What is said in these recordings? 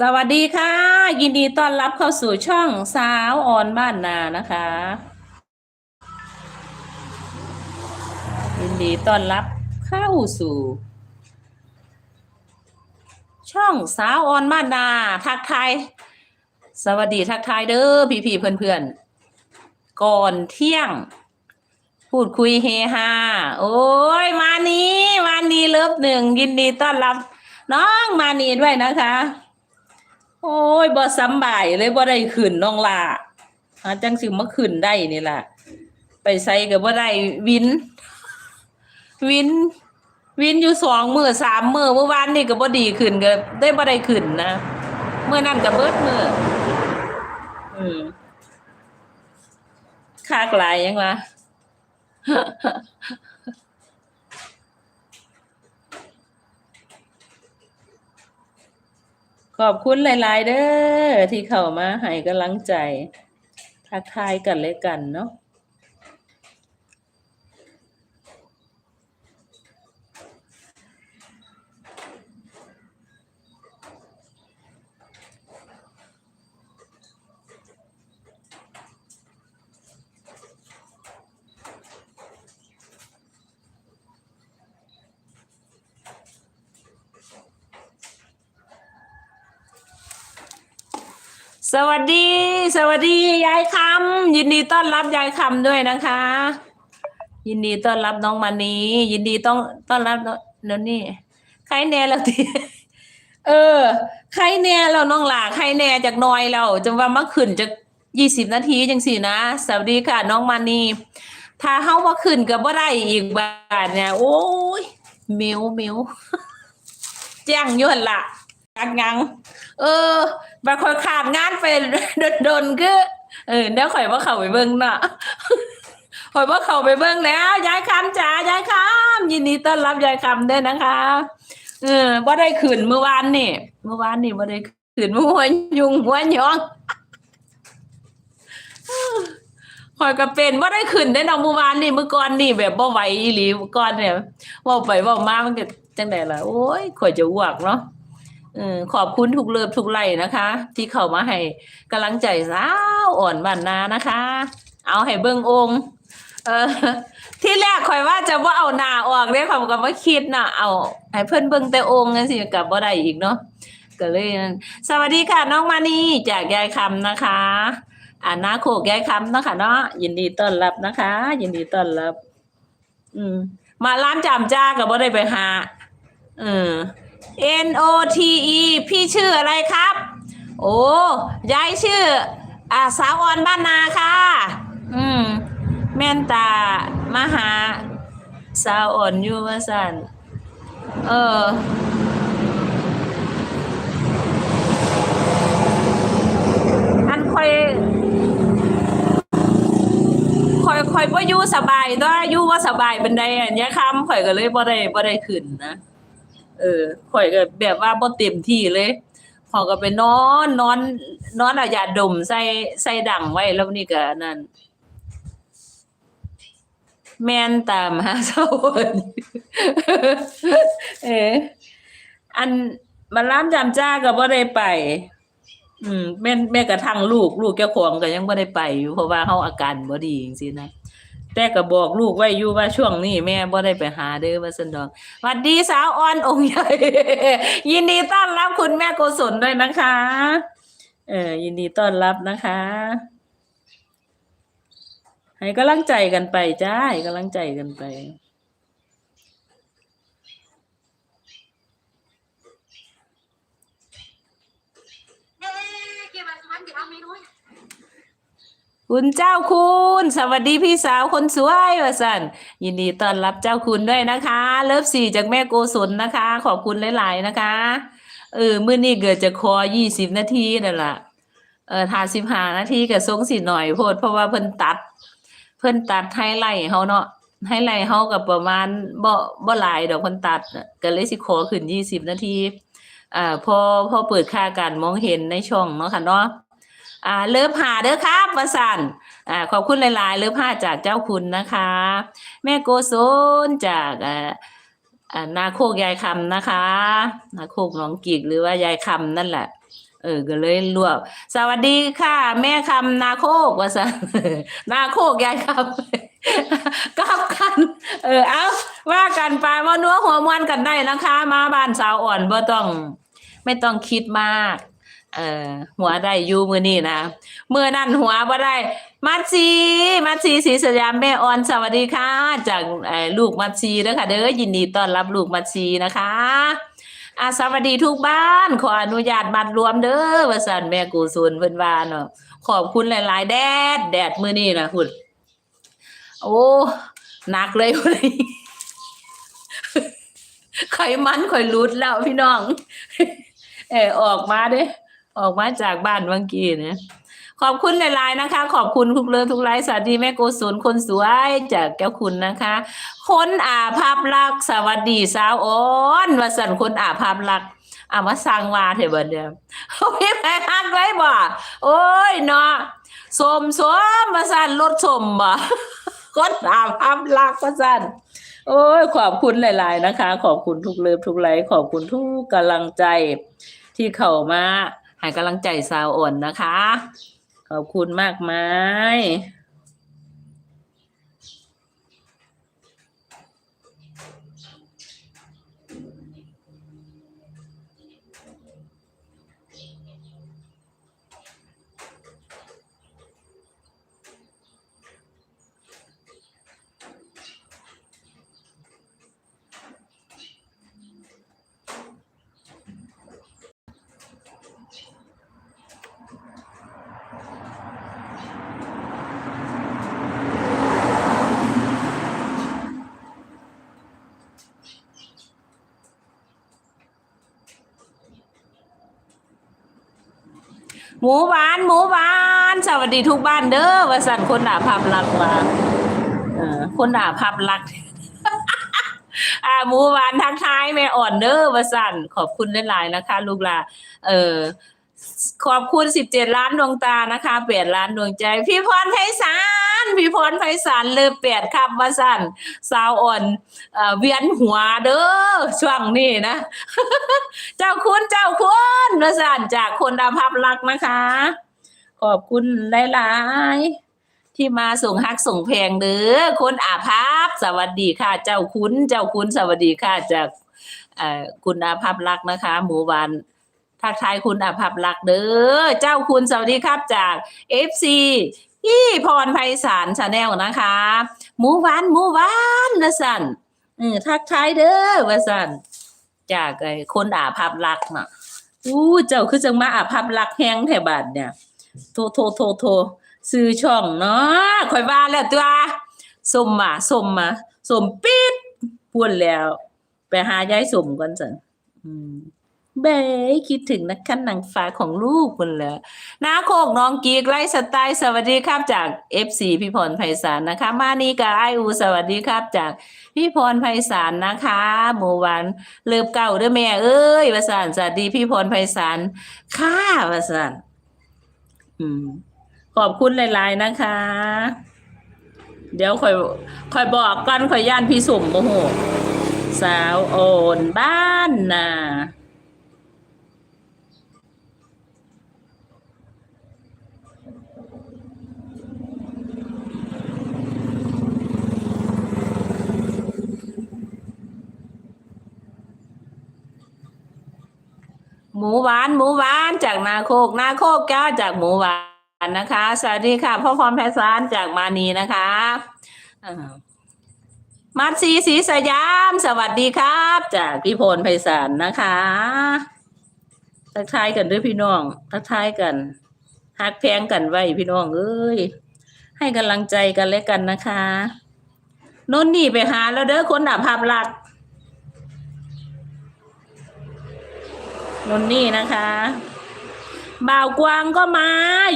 สวัสดีค่ะ ยินดีต้อนรับเข้าสู่ช่องสาวออนบ้านนานะคะ ยินดีต้อนรับเข้าสู่ ช่องสาวออนบ้านนาทักทายสวัสดีทักทายเด้อพี่พี่ๆเพื่อนก่อนเที่ยง พูดคุยเฮฮาโอ้ยมานี้มานี้เลิฟหนึ่งยินดีต้อนรับ น้องมานีด้วยนะคะ โอ้ยบ่สำบายเลยบ่ได้ขึ้นน้องล่ะหาจังสิมาขึ้นได้นี่ล่ะ ไปใส่ก็บ่ได้วิน วิน วินอยู่สองมือสามมือเมื่อวานนี่ก็บ่ดีขึ้นก็ได้บ่ได้ขึ้นนะเมื่อนั้นก็เบิดมืออืมคากหลายยังวะ ขอบคุณหลาย ๆ เด้อที่เข้ามาให้กำลังใจ ทักทายกันเลยกันเนาะ สวัสดี สวัสดียายคำยินดีต้อนรับยายคำด้วยนะคะ ยินดีต้อนรับน้องมานียินดีต้องต้อนรับน้องนี่ใครแน่แล้วทีเออ ใครแน่แล้วน้องหลาใครแน่จากน้อยแล้วจะว่ามาขึ้นจากยี่สิบนาทีจังสี่นะสวัสดีค่ะ น้องมานีถ้าเฮาว่าขึ้นก็บ่ได้อีกบาทเนี่ยโอ้ยมิวมิวแจ้งยุ่นละจักยัง เออบางคนขาดงานไปโดนๆคือเออเดี๋ยวข่อยว่าเขาไปเบิ่งเนาะข่อยว่าเขาไปเบิ่งแล้วยายคำจ๋ายายคำยินดีต้อนรับยายคำด้วยนะคะ เออบ่าได้ขืนเมื่อวานนี่เมื่อวานนี่บ่าได้ขืนเมื่อหัวยุงหัวยองข่อยก็เป็นบ่าได้ขืนได้ดอกเมื่อวานนี่เมื่อก่อนนี่แบบบ่ไหวอีหลีเมื่อก่อนเนี่ยเว้าไปเว้ามามันก็จังได๋ล่ะโอ้ยข่อยจะอ้วกเนาะ ขอบคุณทุกเลิฟทุกไลค์นะคะ ที่เข้ามาให้กำลังใจสาวอ่อนบ้านนานะคะ เอาให้เบิ่งองค์เออที่แรกข่อยว่าจะว่าเอาหนาออกเด้ข่อยก็บ่คิดนะเอาให้เพิ่อนเบิ่งแต่องค์จังซี่ก็บ่ได้อีกเนาะก็เลยนั่นสวัสดีค่ะน้องมานีจากยายคำนะคะอ่านาโคกยายคำนะคะเนาะยินดีต้อนรับนะคะ ยินดีต้อนรับ อืม มาร้านจำจ้าก็บ่ได้ไปหาเออ N O T E พี่ชื่ออะไรครับ โอ้ยายชื่ออ่าสาวออนบ้านนาค่ะ อืม แม่นตามหา สาวอ่อนอยู่ว่าสันเอออันคอยคอยคอยว่ายู่สบายด้วยยู่ว่าสบายเป็นไดอันเนี้ยคำข่อยก็เลยบ่ได้บ่ได้ขึ้นนะ เออข่อยก็แบบว่าบ่เต็มที่เลยพอก็ไปนอนนอนนอนเอายาดมใส่ใส่ดังไว้แล้วนี่ก็นั่น แม่นตามหาเจ้าคนเอออันมันร้านจำจ้าก็บ่ได้ไป อืมแม่แม่กระทั่งลูก ลูกเจ้าของก็ยังบ่ได้ไปอยู่เพราะว่าเฮาอาการบ่ดีจังซี่นะ แต่ก็บอกลูกไว้อยู่ว่าช่วงนี้แม่บ่ได้ไปหาเด้อว่าสันดอกสวัสดีสาวอ่อนองค์ใหญ่ ยินดีต้อนรับคุณแม่โกศลด้วยนะคะ เออยินดีต้อนรับนะคะ ให้กำลังใจกันไปจ้าให้กำลังใจกันไป คุณเจ้าคุณ สวัสดีพี่สาวคนสวยว่าสันยินดีต้อนรับเจ้าคุณด้วยนะคะ เลิฟสี่จากแม่โกศลนะคะ ขอบคุณหลาย ๆ นะคะเออมื้อนี้เกิดจะคอยี่สิบนาทีนั่นละเออทาสิบห้านาทีก็สงสิหน่อยโพดเพราะว่าเพิ่นตัด เพิ่นตัดไฮไลท์เฮาเนาะไฮไลท์เฮาก็ประมาณบ่บ่หลายดอกเพิ่นตัดก็เลยสิขอขึ้นยี่สิบนาทีอ่าพอพอเปิดค่าการมองเห็นในช่องเนาะค่ะเนาะ อ่าเลิฟหาเด้อครับวสันอ่าขอบคุณหลาย ๆ เลิฟห้าจากเจ้าคุณนะคะ แม่โกศลจากอ่านาโคกยายคำนะคะ นาโคกหนองกิกหรือว่ายายคำนั่นแหละ เออก็เลยรวบ สวัสดีค่ะ แม่คำนาโคกว่าซะนาโคกยายคำกับกัน เออเอาว่ากันไปว่านัวหัวมวนกันได้นะคะ มาบ้านสาวอ่อนบ่ต้อง ไม่ต้องคิดมาก เออหัวได้ยูมือนี่นะเมื่อนั่นหัวบ่ได้ มัดซีมัดซีศรีสยามแม่ออนสวัสดีค่ะ จากลูกมัดซีเด้อค่ะเด้อยินดีต้อนรับลูกมัดซีนะคะอาสวัสดีทุกบ้าน ขออนุญาตบัตรรวมเด้อวสันแม่กูซูนเพิ่นว่าเนาะขอบคุณหลาย ๆ แดดแดดมือนี้นะคุณโอ้หนักเลยพุ่นนี้ไขมันข่อยรุดแล้วพี่น้อง เออออกมาเด้ ออกมาจากบ้านเมื่อกี้เนี่ยขอบคุณหลายๆนะคะ ขอบคุณทุกเรื่องทุกไลฟ์สวัสดีแม่โกศลคนสวยจากแก้วคุณนะคะ คนอาภาพลักษ์สวัสดีสาวอ้อนว่าสั่นคนอาภาพลักษ์อามาสร้างว่าเถอะบัดเดียวโอ้ยแม่ฮักไรบ่โอ้ยเนาะสมสมมาสั่นรถสมบ่คนอาภาพลักษณ์ว่าสั่นโอ้ยขอบคุณหลาย ๆ นะคะ ขอบคุณทุกเลิฟทุกไลฟ์ขอบคุณทุกกำลังใจที่เข้ามา ให้กำลังใจสาวอ่อนนะคะ ขอบคุณมากมาย หมูหวานหมูหวานสวัสดีทุกบ้านเด้อวสันคนด่าภาพลักษณ์มาเออคนด่าภาพลักษณ์อ่าหมูหวานทักทายแม่อ่อนเด้อวสันขอบคุณหลายๆนะคะ ลูกหลาเออขอบคุณสิบเจ็ดล้านดวงตานะคะแปดล้านดวงใจ พี่พรไพศา พี่พรไพศาลเลยแปดคำว่าสันสาวอ่อนเอ่อเวียนหัวเด้อช่วงนี้นะ เจ้าคุณเจ้าคุณว่าสันจากคนดาภาพลักษ์นะคะ ขอบคุณหลายๆที่มาส่งฮักส่งแพงเด้อคนอาภาพ สวัสดีค่ะ เจ้าคุณเจ้าคุณสวัสดีค่ะจากเอ่อคุณอาภาพลักษ์นะคะ หมู่บ้านทักทายคุณอาภาพลักเด้อ เจ้าคุณสวัสดีครับจากเอฟซี พี่พรไพศาลชาแนลนะคะหมูหวานหมูหวานนะสันเออทักทายเด้อว่าสันจากไอ้คนอาภาพลักษณ์น่ะอู้เจ้าคือจังมาอาภัพรักษณ์แฮงแถบาดเนี่ย โทโทโทโทซื้อช่องเนาะข่อยว่าแล้วตัวสมมาสมมาสมปิดพูดแล้ว ไปหายายสมก่อนสันอืม เบ้คิดถึงนักขั้นนางฟ้าของลูกคุณแล้วนาโคกน้องกีกไล่สไตล์สวัสดีครับจาก FC พี่พรไพศาลนะคะ มานี่กับไออูสวัสดีครับจากพี่พรไพศาลนะคะหมู่หวานเลิบเก่าด้อแม่เอ้ยว่าสานสวัสดีพี่พรไพศาลค่ะว่าสานอืมขอบคุณหลายๆนะคะ เดี๋ยวคอยคอยบอกกันคอยย่านพี่สุ่มโอ้โหสาวโอนบ้านนา หมูหวานหมูหวานจากนาโคกนาโคกแก้วจากหมูหวานนะคะ สวัสดีค่ะพ่อพรแพรสารจากมานีนะคะอ่ามัดสีสีสยาม สวัสดีครับ จากพี่พลไพศาลนะคะ ทักทายกันด้วยพี่น้อง ทักทายกันฮักแพงกันไว้พี่น้องเอ้ยให้กำลังใจกันและกันนะคะนนนี่ไปหาแล้วเด้อคนดับภาพลักษณ์ นนนี่นะคะ บ่าวกวางก็มา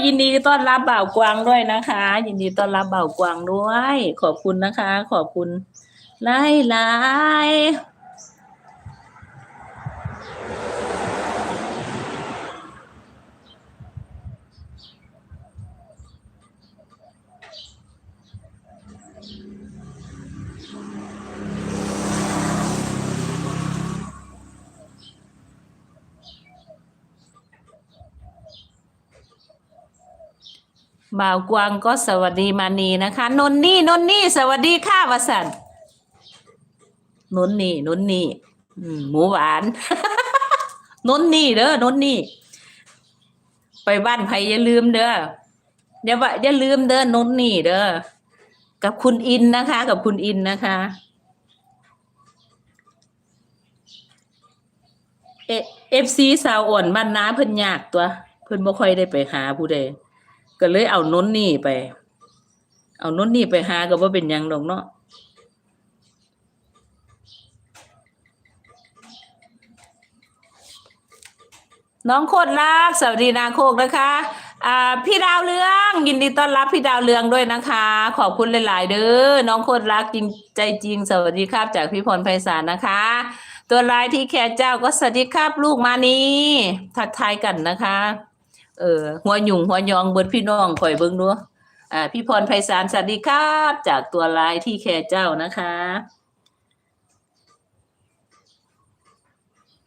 ยินดีต้อนรับบ่าวกวางด้วยนะคะ ยินดีต้อนรับบ่าวกวางด้วย ขอบคุณนะคะ ขอบคุณไล่ไล บ่าวกวางก็สวัสดีมานีนะคะ นนนี่นนนี่สวัสดีค่ะวสันนนนี่นนนี่หมูหวานนนนี่เด้อนนนี่ไปบ้านไผอย่าลืมเด้ออย่าว่าอย่าลืมเด้อนนนี่เด้อกับคุณอินนะคะ กับคุณอินนะคะเอเอฟซีสาวอ่อนบ้านน้าเพิ่นยากตัว เพิ่นบ่ค่อยได้ไปหาผู้ใด ก็เลยเอานนนี่ไป เอานนนี่ไปหาก็บ่าเป็นยังดอกเนาะน้องโคตรรักสวัสดีนาโคกนะคะอ่าพี่ดาวเรืองยินดีต้อนรับพี่ดาวเรืองด้วยนะคะ ขอบคุณหลาย ๆ เด้อน้องโคตรรักจริงใจจริง สวัสดีครับ จากพี่พรไพศาลนะคะ ตัวลายที่แค่เจ้าก็สวัสดีครับลูกมานีทักทายกันนะคะ เออหัวหยุ่งหัวยองเบิดพี่น้องข่อยเบิ่งดูอ่า พี่พรไพศาลสวัสดีครับ จากตัวลายที่แค่เจ้านะคะ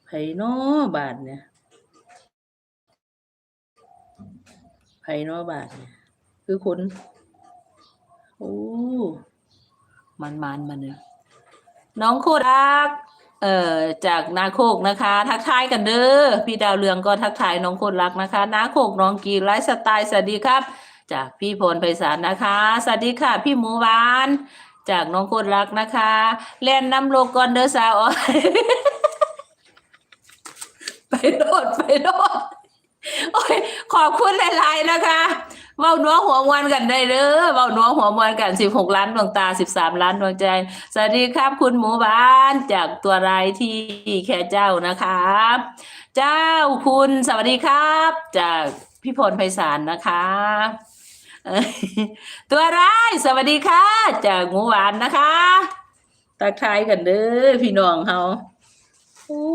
ไผเน้อบาทเนี่ยไผเนอบาทเนี่ยคือคนโอ้มันมันมันเนี่ยน้องโคตรรัก เอ่อจากนาโคกนะคะ ทักทายกันเด้อพี่ดาวเรืองก็ทักทายน้องคนรักนะคะนาโคกน้องกีไลฟ์สไตล์สวัสดีครับ จากพี่พลไพศาลนะคะสวัสดีค่ะ พี่หมูหวาน จากน้องคนรักนะคะเล่นน้ำโลกอนเด้อสาวอ้อยไปโดดไปโดด โอ้ยขอบคุณหลายๆนะคะเว้าน้วหัวมวนกันได้เด้อเว้าน้วหัวมวนกันสิบหกล้านดวงตาสิบสามล้านดวงใจ สวัสดีครับคุณหมูบ้านจากตัวรายที่แค่เจ้านะคะ เจ้าคุณสวัสดีครับ จากพี่พลไพศาลนะคะตัวร้ายสวัสดีค่ะ จากหมูหวานนะคะตักทายกันเด้อพี่น้องเฮาโอ้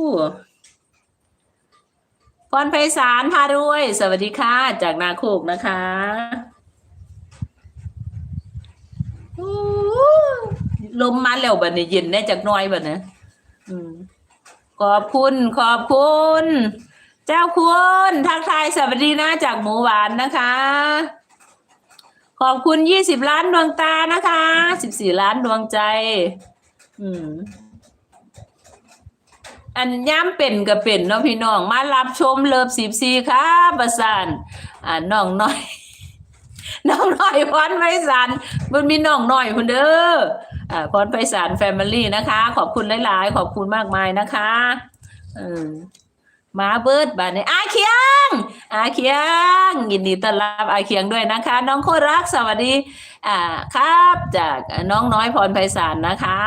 พรไพศาลพารวย สวัสดีค่ะ จากนาโคกนะคะลมมาแล้วบัดนี้เย็นแน่จากน้อยบัดนี้ขอบคุณขอบคุณ เจ้าคุณทักทายสวัสดีนะจากหมูหวานนะคะ ขอบคุณยี่สิบล้านดวงตานะคะสิบสี่ล้านดวงใจ อืม อันย้ำเป็นก็เป็นเนาะพี่น้อง มารับชมเลิฟสิบซีครับประสานอ่าน้องน้อยน้องน้อยพรไพศาลมันมีน้องน้อยคนเด้ออ่าพรไพศาลแฟมิลี่นะคะ ขอบคุณหลายๆ ขอบคุณมากมายนะคะเออมาเบิร์ดบานนี้อาเคียงอาเคียงยินดีต้อนรับอาเคียงด้วยนะคะ น้องโครักสวัสดี อ่าครับ จากน้องน้อยพรไพศาลนะคะ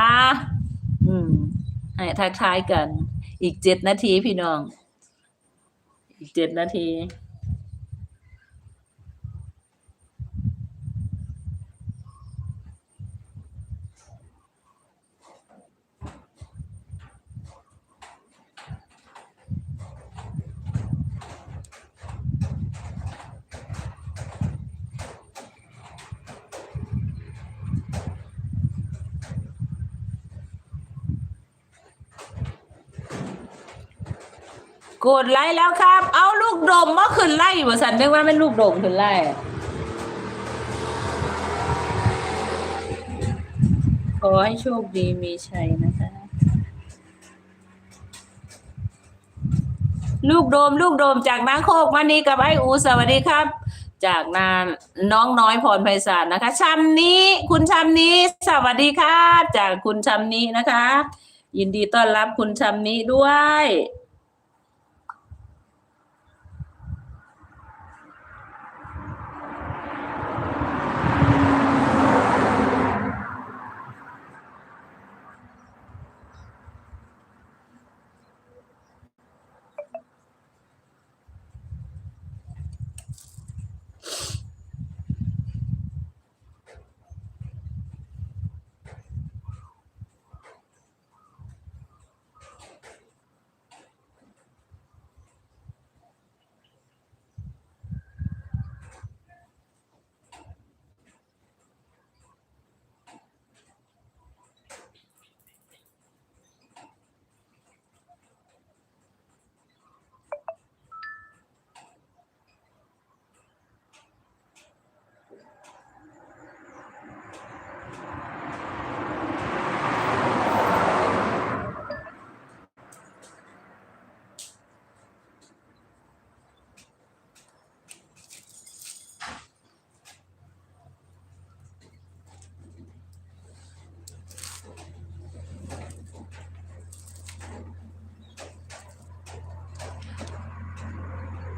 อืมให้ทักทายกัน อีกเจ็ดนาทีพี่น้อง อีกเจ็ดนาที กดไลค์แล้วครับ เอาลูกดมมาขึ้นไล่บ่สันเรียกว่าเป็นลูกดมขึ้นไล่ขอให้โชคดีมีชัยนะคะ ลูกโดม ลูกโดมจากนาโคกมานีกับไออูสวัสดีครับ จากนาน้องน้อยพรไพศาลนะคะชัมนี้ คุณชัมนี้ สวัสดีค่ะจากคุณชัมนี้นะคะ ยินดีต้อนรับคุณชัมนี้ด้วย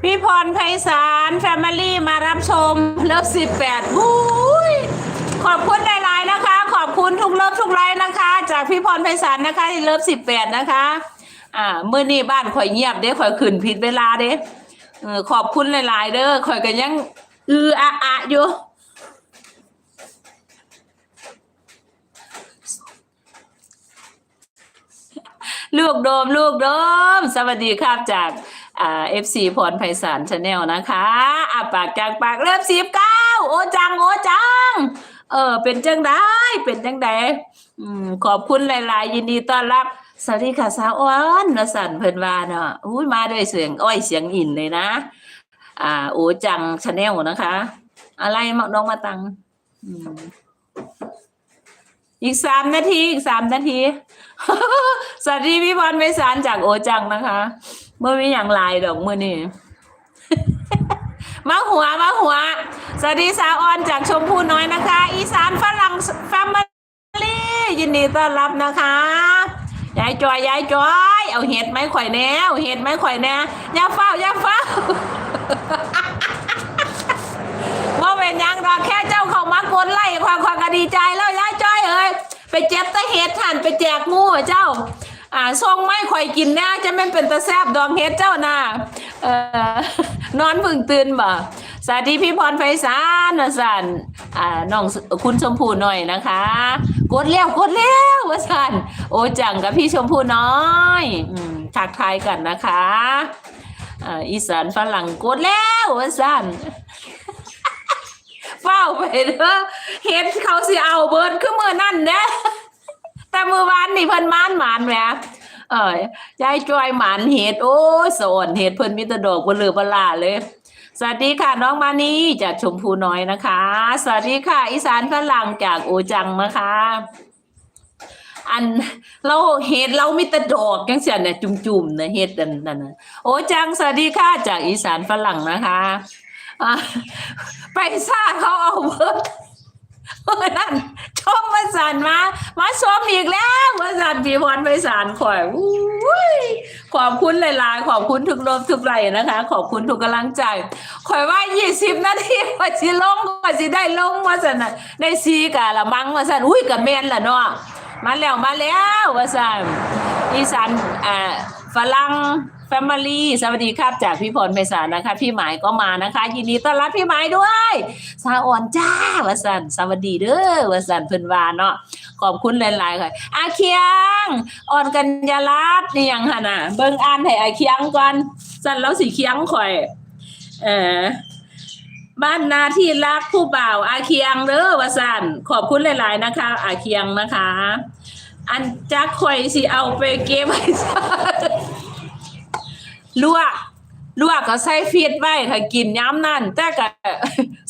พี่พรไพศาลแฟมิลี่มารับชมเลิฟสิบแปดบุ้ยขอบคุณหลายๆนะคะ ขอบคุณทุกเลิฟทุกไลน์นะคะ จากพี่พรไพศาลนะคะเลิฟสิบแปดนะคะ อ่าเมื่อนี้บ้านข่อยเงียบเด้ข่อยขึ้นผิดเวลาเด้ขอบคุณหลาย ๆ เด้อข่อยก็ยังอืออะอะอยู่ลูกโดมลูกโดม สวัสดีครับจาก อ่าเอฟซีพรไพศาลชาแนลนะคะอะปากกลางปากเริ่มสิบเก้าโอจังโอจัง เออ เป็นจังได้เป็นจังไดอืมขอบคุณหลาย ๆ ยินดีต้อนรับ สวัสดีค่ะสาวอ้อนนสันเพิ่นวาเนาะอุ้ยมาด้วยเสียงอ้อยเสียงอินเลยนะ อ่า โอจังชาแนลนะคะ อะไรมาน้องมาตังอืมอีกสามนาที อีกสามนาที สวัสดีพี่พรไพศาลจากโอจังนะคะ เมื่อมีอย่างไรดอกมือนี่มาหัวมาหัว สวัสดีสาวออนจากชมพูน้อยนะคะ อีสานฝรั่งแฟมิลี่ยินดีต้อนรับนะคะยายจอยยายจอย เอาเห็ดไหมข่อยแน่เอาเห็ดไหมข่อยแน่ย่าเฝ้าย่าเฝ้าว่าเป็นยังดอกแค่เจ้าเขามากดไล่ความความก็ดีใจแล้วยายจ้อยเอ้ยไปเจ็บตะเฮ็ดท่านไปแจกงูเจ้า อ่าส่งไม่ข่อยกินแน่จะไม่เป็นตะแซบดองเฮ็ดเจ้าน่ะเอ่อนอนพึ่งตื่นบ่สวัสดีพี่พรไพศาลวสันอ่าน้องคุณชมพูหน่อยนะคะ กดแล้วกดแล้ววสันโอ้จังกับพี่ชมพูน้อยอืมทักทายกันนะคะอ่าอีสานฝรั่งกดแล้ววสันเฝ้าไปเด้อเห็นเขาสิเอาเบิร์ดคือมือนั่นเด้อ แต่มือวานนี่เพิ่นมานหมานแหมเอ้ยยายจอยหมานเห็ดโอ้ยสอนเห็ดเพิ่นมีแต่ดอกบ่เหลือบ่ลาเลย สวัสดีค่ะน้องมานี่จากชมพูน้อยนะคะ สวัสดีค่ะ อีสานฝรั่งจากโอจังนะคะ อันเราเห็ดเรามีแต่ดอกจังซี่น่ะจุ่มๆนะเห็ดนั่นนั่นน่ะโอจังสวัสดีค่ะจากอีสานฝรั่งนะคะอะไปซ่าเขาเอาเบิร์ดเออนั่นชมมาสานมา มาชมอีกแล้วมาสานปีพรไปสานข่อยอุ้ยขอบคุณหลายๆ ขอบคุณทุกลมทุกไหลนะคะ ขอบคุณทุกกำลังใจข่อยว่ายี่สิบนาทีกว่าสิลงกว่าสิได้ลงมาสันนะได้ซีกะละมังมาสันอุ้ยกับเมนละเนาะมาแล้วมาแล้วว่าสันอีสานอ่าฝรั่ง แฟมิลี่สวัสดีครับจากพี่พรไพศาลนะคะ พี่หมายก็มานะคะ ยินดีต้อนรับพี่หมายด้วยสาอ่อนจ้าวสันสวัสดีเด้อวสันเพิ่นว่าเนาะขอบคุณหลายๆค่ะอาเคียง อ่อนกัญญาลัดนี่ยังหั่นน่ะเบิ่งอ่านให้อาเคียงก่อนสันแล้วสิเคียงข่อย เออบ้านนาที่รักผู้บ่าว อาเคียงเด้อวสันขอบคุณหลาย ๆนะคะ อาเคียงนะคะ อันจักข่อยสิเอาไปเก็บไว้ ลวกลวกก็ใส่ฟีดไว้ถ้ากินย้ำนั่น แต่ก็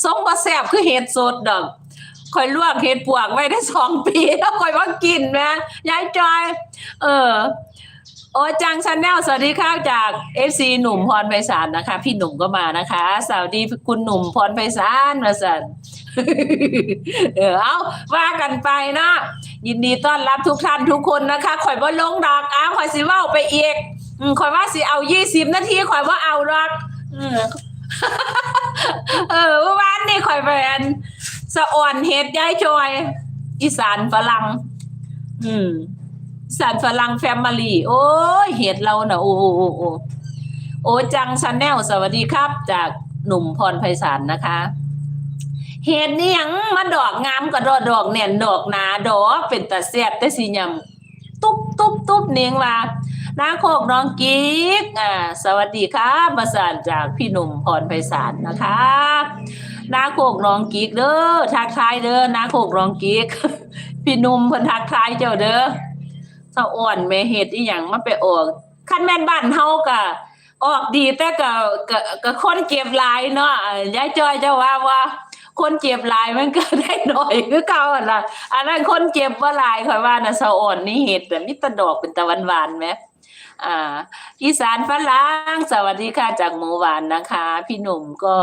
ทรงบ่แซ่บคือเห็ดสดดอกค่อยลวกเห็ดปวกไว้ได้สองปีแล้วค่อยว่ากินนะยายจอย เออ โอจังชาแนลสวัสดีค่ะจาก FC หนุ่มพรไพศาลนะคะ พี่หนุ่มก็มานะคะ สวัสดีคุณหนุ่มพรไพศาลมาสันเออเอาว่ากันไปนะยินดีต้อนรับทุกท่านทุกคนนะคะข่อยบ่ลงดอกอ้าวข่อยสิว้าไปเอก อืมข่อยว่าสิเอายี่สิบนาทีข่อยว่าเอาหรอกเออเออเมื่อวานนี่ข่อยไปอันสะอ่อนเฮ็ดย้ายจอย อีสานฝรั่งอืมอีสานฝรั่งแฟมิลี่โอ้ยเฮ็ดเราน่ะโอ้โอ้โอ้โอ้โอ้จังชาแนลสวัสดีครับ จากหนุ่มพรไพศาลนะคะ เห็ดนี่ยังมาดอกงามกับดอกดอกแน่นดอกหนาดอกเป็นตาแซ่บแต่สียำตุ๊บตุ๊บตุ๊บเนียงว่า นาโคกน้องกิ๊กอ่าสวัสดีครับประสานจากพี่หนุ่มพรไพศาลนะคะนาโคกน้องกิ๊กเด้อทักทายเด้อนาโคกน้องกิ๊กพี่หนุ่มเพิ่นทักทายเจ้าเด้อสะอ่อนแม่เฮ็ดอีหยังมาไปออกคันแม่นบ้านเฮาก็ออกดีแต่ก็ก็ก็คนเก็บหลายเนาะยายจ้อยเจ้าว่าว่าคนเจ็บหลายมันก็ได้หน่อยคือเก่าหั่นล่ะอันนั้นคนเจ็บว่าหลายข่อยว่าน่ะสะอ่อนนี่เห็ดแบบมีตะดอกเป็นตะวันหวานไหม อ่าอีสานฝรั่งสวัสดีค่ะจากหมูหวานนะคะ พี่หนุ่มก็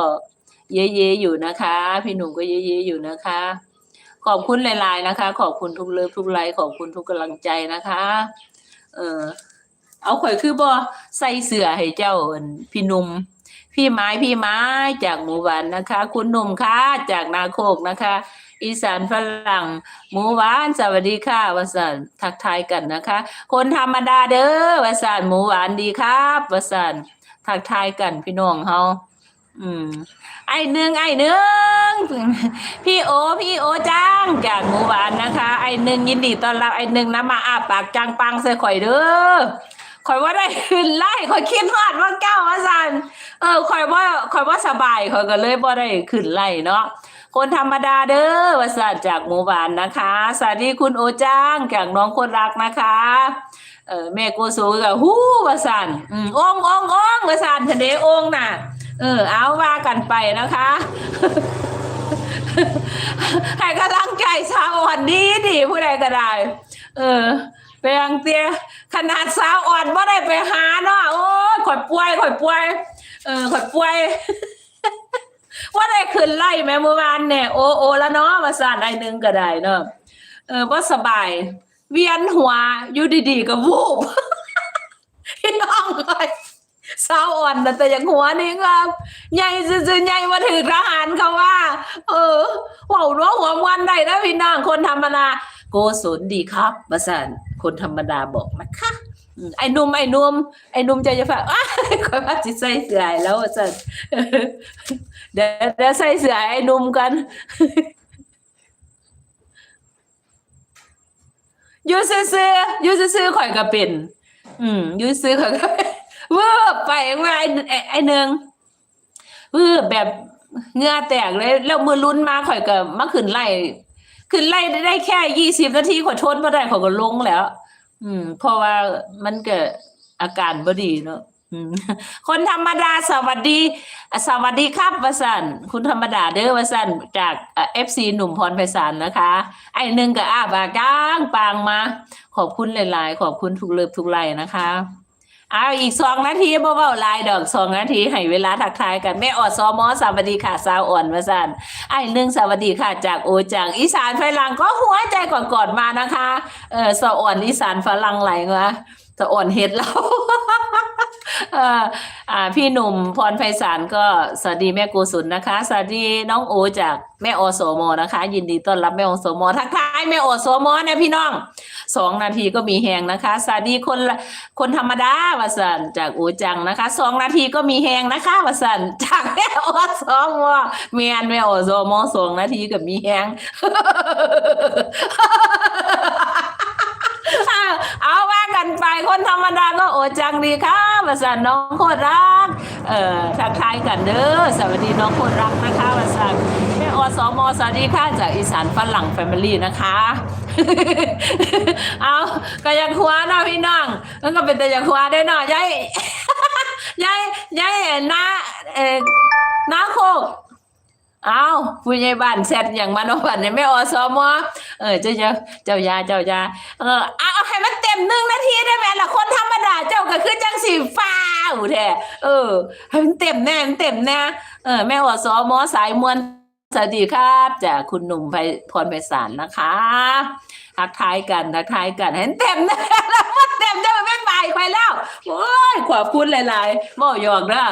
เย่ๆอยู่นะคะ พี่หนุ่มก็เย่ๆอยู่นะคะ ขอบคุณหลายๆนะคะ ขอบคุณทุกเลิฟทุกไลค์ขอบคุณทุกกำลังใจนะคะ เออเอาข่อยคือบ่ใส่เสื้อให้เจ้าพี่หนุ่มพี่ไม้พี่ไม้จากหมู่บ้านนะคะ คุณหนุ่มค่ะจากนาโคกนะคะ อีสานฝรั่ง หมู่บ้านสวัสดีค่ะวสันทักทายกันนะคะ คนธรรมดาเด้อวสันหมูหวานดีครับวสันทักทายกันพี่น้องเฮาอืม ไอ้หนึ่งไอ้หนึ่งพี่โอ พี่โอจ้างจากหมู่บ้านนะคะ ไอ้หนึ่งยินดีต้อนรับไอ้หนึ่งนะมาอาปากจังปังใส่ข่อยเด้อข่อยว่าได้ขึ้นไล่ข่อยคิดฮอดว่าเก้าว่าสันเออข่อยว่าข่อยว่าสบายข่อยก็เลยบ่ได้ขึ้นไล่เนาะ คนธรรมดาเด้อวาสันจากหมู่บ้านนะคะ สวัสดีคุณโอจ้างจากน้องคนรักนะคะเออแม่โกโซก็ฮู้วาสันอืมองององวาสันทะเลองน่ะ เออ เอาว่ากันไปนะคะ ให้กำลังใจสาวอ่อนดีดีผู้ใดก็ได้ เออไปยังเตียขนาดสาวอ่อนว่าได้ไปหาเนาะโอ้ยข่อยป่วยข่อยป่วย เออข่อยป่วย ว่าได้ขึ้นไล่แม่เมื่อวานเนี่ยโอโอแล้วเนาะมาสานไอ้หนึงก็ได้เนาะเออว่าสบาย เวียนหัวอยู่ดีๆก็วูบพี่น้องเลยสาวอ่อนแต่อย่างหัวนี่ครับใหญ่ซื่อๆใหญ่มาถือทหารเขาว่า เออเว่าหัวหัววันได้นะพี่น้องคนธรรมดาโกศลดีครับประสานคนธรรมดาบอกนะคะไอ้นุ่มไอ้นุ่มไอ้นุ่มใจจะฝากอ้าคอยว่าจิใส่เสื้อให้แล้วจะ เดี๋ยวเดี๋ยวใส่เสื้อไอ้หนุ่มกันยูซื่อๆอยู่ซื่อข่อยก็เป็น อืมยูซื่อข่อยก็เป็นเวืบไปว่าไอ้ไอ้ไอ้หนึ่งวืบแบบเงื่อแตกเลยแล้วมือลุ้นมาข่อยก็มาขึ้นไล่ขึ้นไล่ได้แค่ยี่สิบนาทีข่อยทนบ่ได้ข่อยก็ลงแล้ว อืม เพราะว่ามันเก็อาการบ่ดีเนาะ คนธรรมดาสวัสดี สวัสดีครับวสันคุณธรรมดาเด้อวสันจากเอฟซีหนุ่มพรไพศาลนะคะ ไอ้หนึ่งกับอาบากางปางมา ขอบคุณหลายๆ ขอบคุณทุกเลิฟทุกไลน์นะคะเอาอีกสองนาทีเบาๆไลน์ดอกสองนาทีให้เวลาทักทายกันแม่ออดซอมอสวัสดีค่ะสาวอ่อนวสันไอ้หนึ่งสวัสดีค่ะจากโอจังอีสานฝรั่งก็หัวใจก่อนๆมานะคะเออสาวอ่อนอีสานฝรั่งไหลวะ สาวอ่อนเฮ็ดเราเอ่ออ่าพี่หนุ่มพรไพศาลก็สวัสดีแม่โกสุนนะคะ สวัสดีน้องโอจากแม่โอโสมนะคะ ยินดีต้อนรับแม่โอโสมทักทายแม่โอโสมนะพี่น้องสองนาทีก็มีแหงนะคะ สวัสดีคนคนธรรมดาวสันจากโอจังนะคะสองนาทีก็มีแหงนะคะวสันจากแม่โอโสมเมียนแม่โอโสมสองนาทีก็มีแหงเอาว่ากันไป คนธรรมดาก็โอจังดีค่ะภาษาน้องโคตรรัก เอ่อทักทายกันเด้อ สวัสดีน้องโคตรรักนะคะภาษาแม่อสมสวัสดีค่ะจากอีสานฝรั่งแฟมิลี่นะคะ เอาก็ยังคว้านะพี่น้องมันก็เป็นแต่ยังคว้าได้เนาะยายยายยายน้าเอ่อน้าโค อ้าวผู้ใหญ่บ้านเสร็จอย่างมาโนบันเนี่ยไม่อสมเออเจ้าเจ้าเจ้ายาเจ้ายาเออเอาเอาให้มันเต็มหนึ่งนาทีได้ไหมล่ะคนธรรมดาเจ้าก็คือจังสีฟ้าวแท้เออ ให้มันเต็มแน่มันเต็มแน่เออแม่อสมสายมวลสวัสดีครับจากคุณหนุ่มไพพรไพศาลนะคะทักทายกันทักทายกันให้มันเต็มแน่แล้วมันเต็มจะไม่ไปไปแล้วโอ้ยขอบคุณหลายๆบ่หยอกเด้อ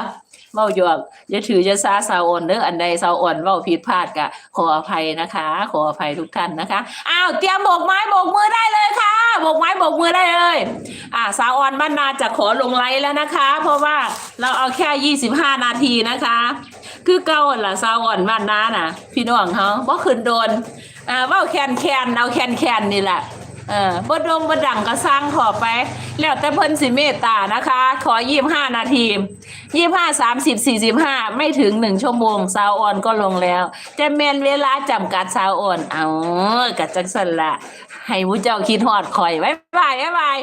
เว้าหยอกอย่าถืออย่าซาสาวอ่อนเด้ออันใดสาวอ่อนเว้าผิดพลาดกะขออภัยนะคะ ขออภัยทุกท่านนะคะอ้าวเตรียมโบกไม้โบกมือได้เลยค่ะโบกไม้โบกมือได้เลยอ่าสาวอ่อนบ้านนาจะขอลงไลน์แล้วนะคะ เพราะว่าเราเอาแค่ 25 นาทีนะคะ คือเก่าล่ะสาวอ่อนบ้านนาน่ะ พี่น้องเขาบ่ขึ้นโดนอ่าเว้าแคนแคนเอาแคนแคนนี่แหละ เออบ่ดงบ่ดังก็สร้างขอไป แล้วแต่เพิ่นสิเมตตานะคะ ขอยี่ห้านาทียี่ห้าสามสิบสี่สิบห้าไม่ถึงหนึ่งชั่วโมงสาวอ่อนก็ลงแล้ว จะแมนเวลาจำกัดสาวอ่อน เอากัดจังสันละให้ผู้เจ้าคิดฮอดคอยไว้บายไว้บาย